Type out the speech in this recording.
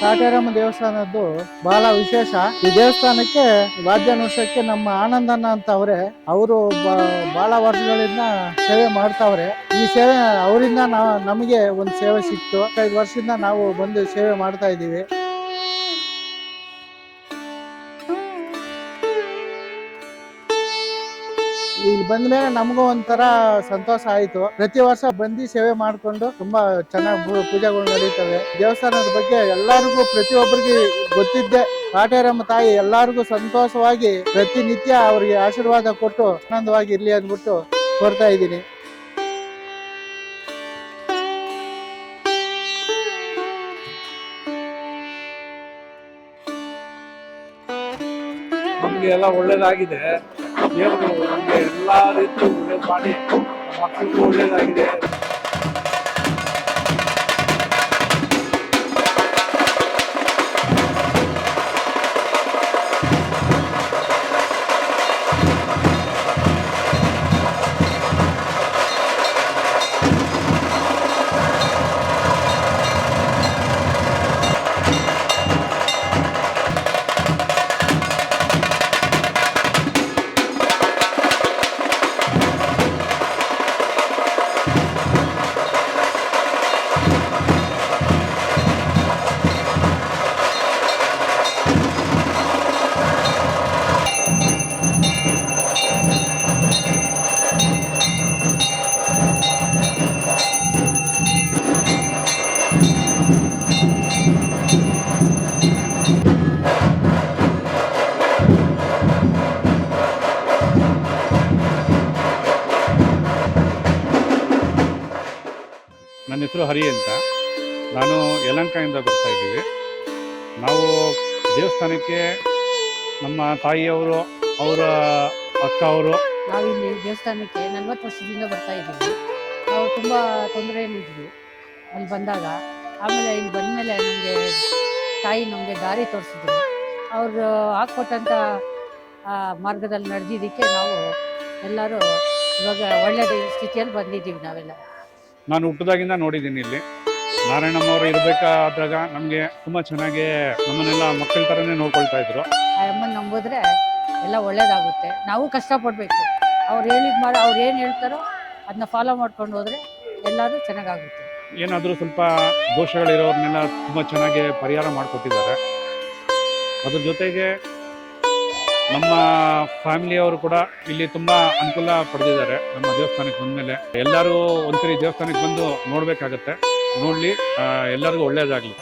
ಕಾಟೇರಮ್ಮ ದೇವಸ್ಥಾನದ್ದು ಬಹಳ ವಿಶೇಷ. ಈ ದೇವಸ್ಥಾನಕ್ಕೆ ವಾದ್ಯಾನುಷಕ್ಕೆ ನಮ್ಮ ಆನಂದಣ್ಣ ಅಂತ ಅವರೇ, ಅವರು ಬಹಳ ವರ್ಷಗಳಿಂದ ಸೇವೆ ಮಾಡ್ತಾವ್ರೆ. ಈ ಸೇವೆ ಅವರಿಂದ ನಮಗೆ ಒಂದು ಸೇವೆ ಸಿಕ್ತು. ಐದು ವರ್ಷದಿಂದ ನಾವು ಬಂದು ಸೇವೆ ಮಾಡ್ತಾ ಇದ್ದೀವಿ. ಇಲ್ಲಿ ಬಂದ ಮೇಲೆ ನಮಗೂ ಒಂಥರ ಸಂತೋಷ ಆಯ್ತು. ಪ್ರತಿ ವರ್ಷ ಬಂದು ಸೇವೆ ಮಾಡಿಕೊಂಡು ತುಂಬಾ ಚೆನ್ನಾಗಿ ಪೂಜೆಗಳು ನಡೀತವೆ. ದೇವಸ್ಥಾನದ ಬಗ್ಗೆ ಎಲ್ಲರಿಗೂ ಪ್ರತಿಯೊಬ್ಬರಿಗೆ ಗೊತ್ತಿದ್ದೆ. ಕಾಟೇರಮ್ಮ ತಾಯಿ ಎಲ್ಲರಿಗೂ ಸಂತೋಷವಾಗಿ ಪ್ರತಿನಿತ್ಯ ಅವರಿಗೆ ಆಶೀರ್ವಾದ ಕೊಟ್ಟು ಆನಂದವಾಗಿ ಇರ್ಲಿ ಅಂದ್ಬಿಟ್ಟು ಕೊಡ್ತಾ ಇದ್ದೀನಿ. ಎಲ್ಲ ಒಳ್ಳೇದಾಗಿದೆ. ದೇವರು ನಮ್ಗೆ ಎಲ್ಲಾ ರೀತಿ ಒಳ್ಳೇದ್ ಮಾಡಿ ಮಕ್ಕಳಿಗೂ ಒಳ್ಳೇದಾಗಿದೆ ನನ್ನ ಹೆಸರು ಹರಿ ಅಂತ. ನಾನು ಯಲಂಕದಿಂದ ಬರ್ತಾ ಇದ್ದೀವಿ. ನಾವು ದೇವಸ್ಥಾನಕ್ಕೆ ನಮ್ಮ ತಾಯಿಯವರು, ಅವರ ಅಕ್ಕ ಅವರು. ನಾವಿಲ್ಲಿ ದೇವಸ್ಥಾನಕ್ಕೆ ನಲ್ವತ್ತು ವರ್ಷದಿಂದ ಬರ್ತಾ ಇದ್ದೀವಿ. ನಾವು ತುಂಬ ತೊಂದರೆಯಲ್ಲಿದ್ವಿ ಅಲ್ಲಿ ಬಂದಾಗ, ಆಮೇಲೆ ಇಲ್ಲಿ ಬಂದಮೇಲೆ ನಮಗೆ ತಾಯಿ ನಮಗೆ ದಾರಿ ತೋರಿಸಿದ್ರು. ಅವರು ಆ ಮಾರ್ಗದಲ್ಲಿ ನಡೆದಿದ್ದಕ್ಕೆ ನಾವು ಎಲ್ಲರೂ ಇವಾಗ ಒಳ್ಳೆಯ ಸ್ಥಿತಿಯಲ್ಲಿ ಬಂದಿದ್ದೀವಿ ನಾವೆಲ್ಲ. ನಾನು ಹುಟ್ಟದಾಗಿಂದ ನೋಡಿದ್ದೀನಿ ಇಲ್ಲಿ. ನಾರಾಯಣಮ್ಮ ಅವರು ಇರಬೇಕಾದಾಗ ನಮಗೆ ತುಂಬ ಚೆನ್ನಾಗಿ ನಮ್ಮನ್ನೆಲ್ಲ ಮಕ್ಕಳ ಥರನೇ ನೋಡ್ಕೊಳ್ತಾ ಇದ್ರು. ಆ ಅಮ್ಮನ ನಂಬಿದ್ರೆ ಎಲ್ಲ ಒಳ್ಳೇದಾಗುತ್ತೆ. ನಾವು ಕಷ್ಟಪಡಬೇಕು. ಅವ್ರು ಹೇಳಿದ ಮಾಡಿ ಅವ್ರು ಏನು ಹೇಳ್ತಾರೋ ಅದನ್ನ ಫಾಲೋ ಮಾಡ್ಕೊಂಡು ಹೋದರೆ ಎಲ್ಲರೂ ಚೆನ್ನಾಗಾಗುತ್ತೆ. ಏನಾದರೂ ಸ್ವಲ್ಪ ದೋಷಗಳಿರೋರ್ನೆಲ್ಲ ತುಂಬ ಚೆನ್ನಾಗಿ ಪರಿಹಾರ ಮಾಡಿಕೊಟ್ಟಿದ್ದಾರೆ. ಅದ್ರ ಜೊತೆಗೆ ನಮ್ಮ ಫ್ಯಾಮಿಲಿಯವರು ಕೂಡ ಇಲ್ಲಿ ತುಂಬಾ ಅನುಕೂಲ ಪಡೆದಿದ್ದಾರೆ. ನಮ್ಮ ದೇವಸ್ಥಾನಕ್ಕೆ ಬಂದ್ಮೇಲೆ ಎಲ್ಲರೂ ಒಂದ್ಸರಿ ದೇವಸ್ಥಾನಕ್ಕೆ ಬಂದು ನೋಡ್ಬೇಕಾಗತ್ತೆ. ನೋಡ್ಲಿ ಎಲ್ಲರಿಗೂ ಒಳ್ಳೆಯದಾಗಲಿ